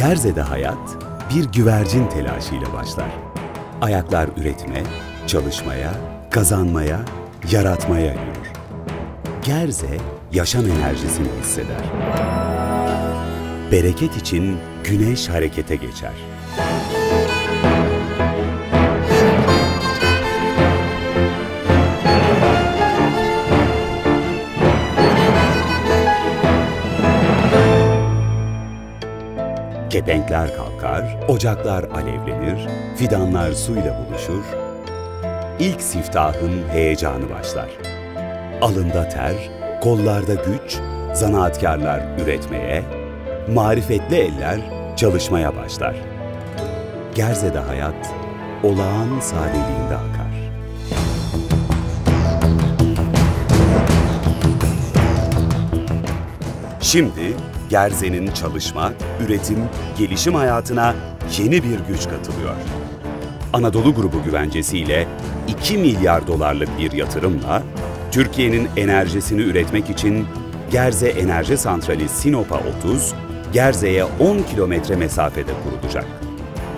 Gerze'de hayat bir güvercin telaşıyla başlar. Ayaklar üretime, çalışmaya, kazanmaya, yaratmaya yürür. Gerze yaşam enerjisini hisseder. Bereket için güneş harekete geçer. Kepenkler kalkar, ocaklar alevlenir, fidanlar suyla buluşur. İlk siftahın heyecanı başlar. Alında ter, kollarda güç, zanaatkarlar üretmeye, marifetli eller çalışmaya başlar. Gerze'de hayat olağan sadeliğinde akar. Şimdi Gerze'nin çalışma, üretim, gelişim hayatına yeni bir güç katılıyor. Anadolu Grubu güvencesiyle 2 milyar dolarlık bir yatırımla Türkiye'nin enerjisini üretmek için Gerze Enerji Santrali Sinop'a 30, Gerze'ye 10 kilometre mesafede kurulacak.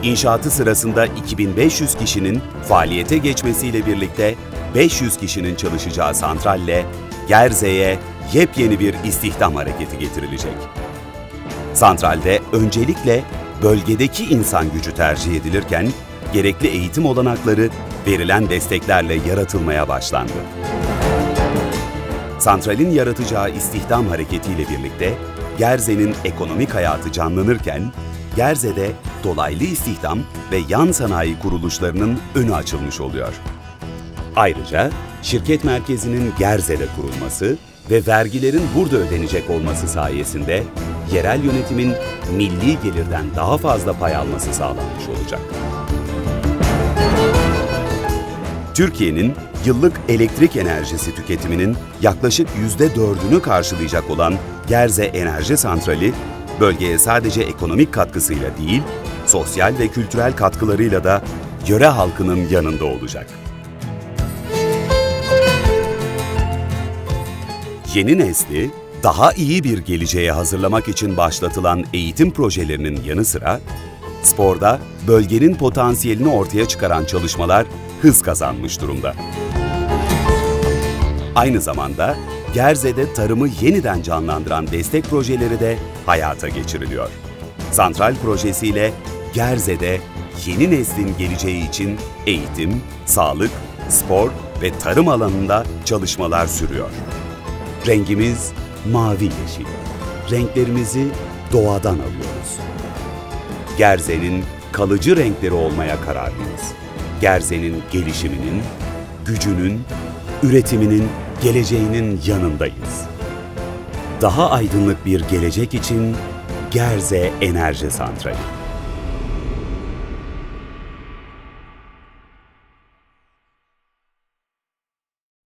İnşaatı sırasında 2500 kişinin faaliyete geçmesiyle birlikte 500 kişinin çalışacağı santralle Gerze'ye yepyeni bir istihdam hareketi getirilecek. Santralde öncelikle bölgedeki insan gücü tercih edilirken gerekli eğitim olanakları verilen desteklerle yaratılmaya başlandı. Santralin yaratacağı istihdam hareketiyle birlikte Gerze'nin ekonomik hayatı canlanırken Gerze'de dolaylı istihdam ve yan sanayi kuruluşlarının önü açılmış oluyor. Ayrıca şirket merkezinin Gerze'de kurulması ve vergilerin burada ödenecek olması sayesinde yerel yönetimin milli gelirden daha fazla pay alması sağlanmış olacak. Türkiye'nin yıllık elektrik enerjisi tüketiminin yaklaşık %4'ünü karşılayacak olan Gerze Enerji Santrali, bölgeye sadece ekonomik katkısıyla değil, sosyal ve kültürel katkılarıyla da yöre halkının yanında olacak. Yeni nesli daha iyi bir geleceğe hazırlamak için başlatılan eğitim projelerinin yanı sıra, sporda bölgenin potansiyelini ortaya çıkaran çalışmalar hız kazanmış durumda. Aynı zamanda Gerze'de tarımı yeniden canlandıran destek projeleri de hayata geçiriliyor. Santral projesiyle Gerze'de yeni neslin geleceği için eğitim, sağlık, spor ve tarım alanında çalışmalar sürüyor. Rengimiz mavi yeşil. Renklerimizi doğadan alıyoruz. Gerze'nin kalıcı renkleri olmaya kararlıyız. Gerze'nin gelişiminin, gücünün, üretiminin, geleceğinin yanındayız. Daha aydınlık bir gelecek için Gerze Enerji Santrali.